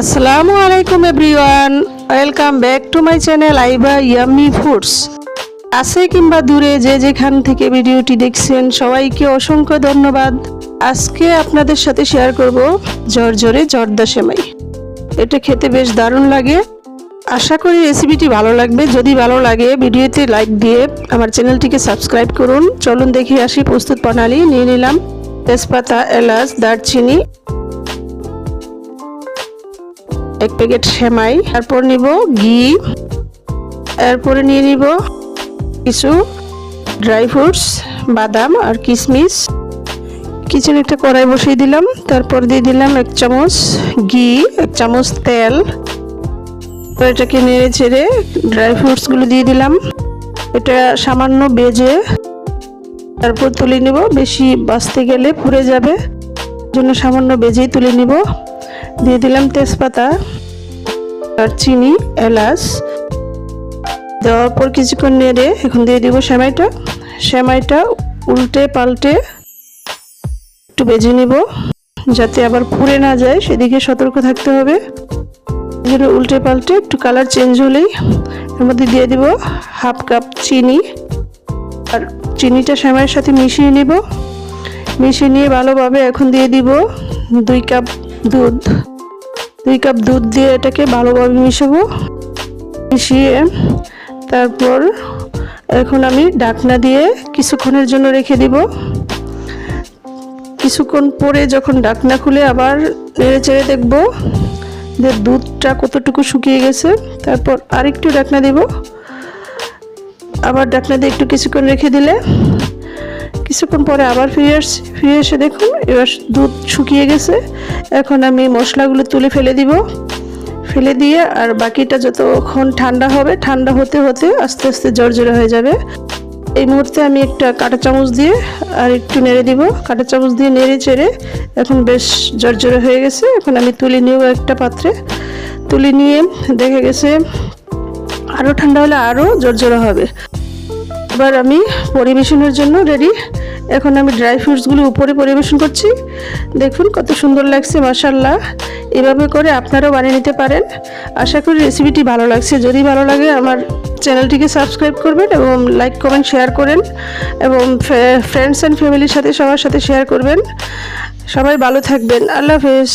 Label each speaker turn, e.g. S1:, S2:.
S1: আসসালামু আলাইকুম everyone, welcome back to my channel Aiba yummy foods. আছে কিংবা দূরে যে যেখান থেকে ভিডিওটি দেখছেন, সবাইকে অসংখ্য ধন্যবাদ। আজকে আপনাদের সাথে শেয়ার করব জর্জরে জর্দা সেমাই। এটা খেতে বেশ দারুণ লাগে। আশা করি রেসিপিটি ভালো লাগবে। যদি ভালো লাগে, ভিডিওতে লাইক দিয়ে আমার চ্যানেলটিকে সাবস্ক্রাইব করুন। চলুন দেখে আসি প্রস্তুত প্রণালী। নিয়ে নিলাম তেজপাতা, এলাচ, দারচিনি এক প্যাকেট সেমাই, তারপর নিব ঘি, এরপরে নিয়ে নিব কিছু ড্রাই ফ্রুটস, বাদাম আর কিশমিশ কিচেনে একটা কড়াই বসিয়ে দিলাম, তারপর দিয়ে দিলাম এক চামচ ঘি, এক চামচ তেল। এটাকে নেড়ে ছেড়ে ড্রাই ফ্রুটসগুলো দিয়ে দিলাম। এটা সামান্য বেজে, তারপর তুলে নিব, বেশি বাঁচতে গেলে পুড়ে যাবে। জন্য সামান্য বেজেই তুলে নিব। দিয়ে দিলাম তেজপাতা আর চিনি, এলাচ। দেওয়ার পর কিছুক্ষণ নেড়ে এখন দিয়ে দিব সেমাইটা। সেমাইটা উল্টে পাল্টে একটু বেজে নিব যাতে আবার পুড়ে না যায়, সেদিকে সতর্ক থাকতে হবে। এজন্য উল্টে পাল্টে একটু কালার চেঞ্জ হলেই এর মধ্যে দিয়ে দিব হাফ কাপ চিনি। আর চিনিটা সেমাইয়ের সাথে মিশিয়ে নিব। মিশিয়ে নিয়ে ভালোভাবে এখন দিয়ে দিব দুই কাপ দুধ। দুই কাপ দুধ দিয়ে এটাকে ভালোভাবে মিশাবো। মিশিয়ে তারপর এখন আমি ডাকনা দিয়ে কিছুক্ষণের জন্য রেখে দিব। কিছুক্ষণ পরে যখন ডাকনা খুলে আবার নেড়ে চেড়ে দেখব যে দুধটা কতটুকু শুকিয়ে গেছে। তারপর আরেকটু ডাকনা দিব। আবার ডাকনা দিয়ে একটু কিছুক্ষণ রেখে দিলে কিছুক্ষণ পরে আবার ফিরে আসছি ফিরে এসে দেখুন এবার দুধ শুকিয়ে গেছে। এখন আমি মশলাগুলো তুলে ফেলে দিব। ফেলে দিয়ে আর বাকিটা যতক্ষণ ঠান্ডা হবে, ঠান্ডা হতে হতে আস্তে আস্তে জর্জরে হয়ে যাবে। এই মুহূর্তে আমি একটা কাঁটা চামচ দিয়ে আর একটু নেড়ে দিব। কাঁটা চামচ দিয়ে নেড়ে চেড়ে এখন বেশ জর্জরে হয়ে গেছে। এখন আমি তুলে নিব একটা পাত্রে। তুলে নিয়ে দেখে গেছে আরও ঠান্ডা হলে আরও জর্জরে হবে। এবার আমি পরিবেশনের জন্য রেডি এখন আমি ড্রাই ফ্রুটসগুলো উপরে পরিবেশন করছি। দেখুন কত সুন্দর লাগছে মাসাল্লাহ এভাবে করে আপনারাও বানিয়ে নিতে পারেন। আশা করি রেসিপিটি ভালো লাগছে। যদি ভালো লাগে আমার চ্যানেলটিকে সাবস্ক্রাইব করবেন এবং লাইক কমেন্ট শেয়ার করেন এবং ফ্রেন্ডস অ্যান্ড ফ্যামিলির সাথে সবার সাথে শেয়ার করবেন। সবাই ভালো থাকবেন। আল্লাহ হাফেজ।